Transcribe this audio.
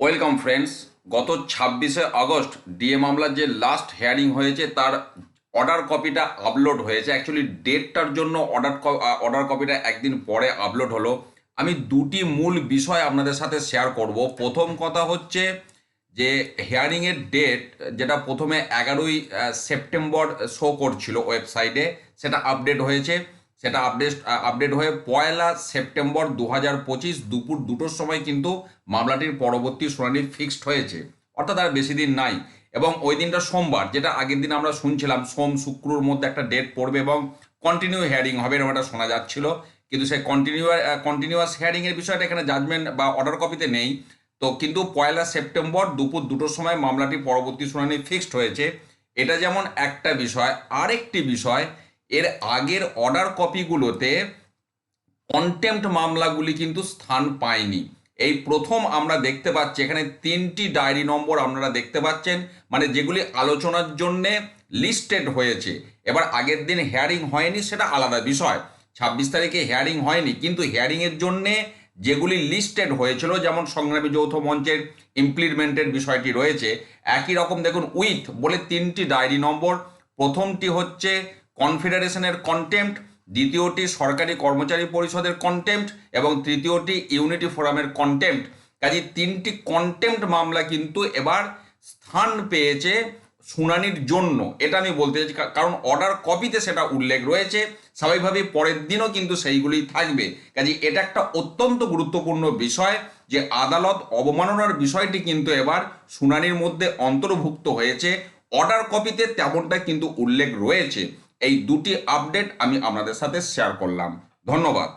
Welcome friends, গত ছাব্বিশে August DA মামলার যে লাস্ট হেয়ারিং হয়েছে, তার অর্ডার কপিটা আপলোড হয়েছে। অ্যাকচুয়ালি ডেটটার জন্য অর্ডার অর্ডার কপিটা একদিন পরে আপলোড হলো। আমি দুটি মূল বিষয় আপনাদের সাথে শেয়ার করব। প্রথম কথা হচ্ছে যে হেয়ারিংয়ের ডেট যেটা প্রথমে এগারোই সেপ্টেম্বর শো করছিল ওয়েবসাইটে সেটা আপডেট হয়েছে। সেটা আপডেট আপডেট হয়ে পয়লা সেপ্টেম্বর দু হাজার পঁচিশ দুপুর দুটোর সময় কিন্তু মামলাটির পরবর্তী শুনানি ফিক্সড হয়েছে। অর্থাৎ আর বেশি দিন নাই। এবং ওই দিনটা সোমবার, যেটা আগের দিন আমরা শুনছিলাম, সোম শুক্রর মধ্যে একটা ডেট পড়বে এবং কন্টিনিউ হেয়ারিং হবে এরকম একটা শোনা যাচ্ছিল। কিন্তু সেই কন্টিনিউ কন্টিনিউয়াস হেয়ারিংয়ের বিষয়টা এখানে জাজমেন্ট বা অর্ডার কপিতে নেই। তো কিন্তু পয়লা সেপ্টেম্বর দুপুর দুটোর সময় মামলাটি পরবর্তী শুনানি ফিক্সড হয়েছে। এটা যেমন একটা বিষয়, আরেকটি বিষয় এর আগের অর্ডার কপিগুলোতে কন্টেম্পট মামলাগুলি কিন্তু স্থান পায়নি। এই প্রথম আমরা দেখতে পাচ্ছি, এখানে তিনটি ডায়েরি নম্বর আপনারা দেখতে পাচ্ছেন মানে যেগুলি আলোচনার জন্যে লিস্টেড হয়েছে। এবার আগের দিন হেয়ারিং হয়নি সেটা আলাদা বিষয়। ছাব্বিশ তারিখে হেয়ারিং হয়নি, কিন্তু হেয়ারিংয়ের জন্যে যেগুলি লিস্টেড হয়েছিল, যেমন সংগ্রামী যৌথ মঞ্চের ইমপ্লিমেন্টের বিষয়টি রয়েছে, একই রকম দেখুন উইথ বলে তিনটি ডায়েরি নম্বর। প্রথমটি হচ্ছে কনফেডারেশনের কন্টেম্পট দ্বিতীয়টি সরকারি কর্মচারী পরিষদের কন্টেম্পট এবং তৃতীয়টি ইউনিটি ফোরামের কন্টেম্পট কাজে তিনটি কন্টেম্পট মামলা কিন্তু এবার স্থান পেয়েছে শুনানির জন্য। এটা আমি বলতে চাইছি কারণ অর্ডার কপিতে সেটা উল্লেখ রয়েছে। স্বাভাবিকভাবেই পরের দিনও কিন্তু সেইগুলি থাকবে। কাজে এটা একটা অত্যন্ত গুরুত্বপূর্ণ বিষয় যে আদালত অবমাননার বিষয়টি কিন্তু এবার শুনানির মধ্যে অন্তর্ভুক্ত হয়েছে। অর্ডার কপিতে তেমনটা কিন্তু উল্লেখ রয়েছে। এই দুটি আপডেট আমি আপনাদের সাথে শেয়ার করলাম। ধন্যবাদ।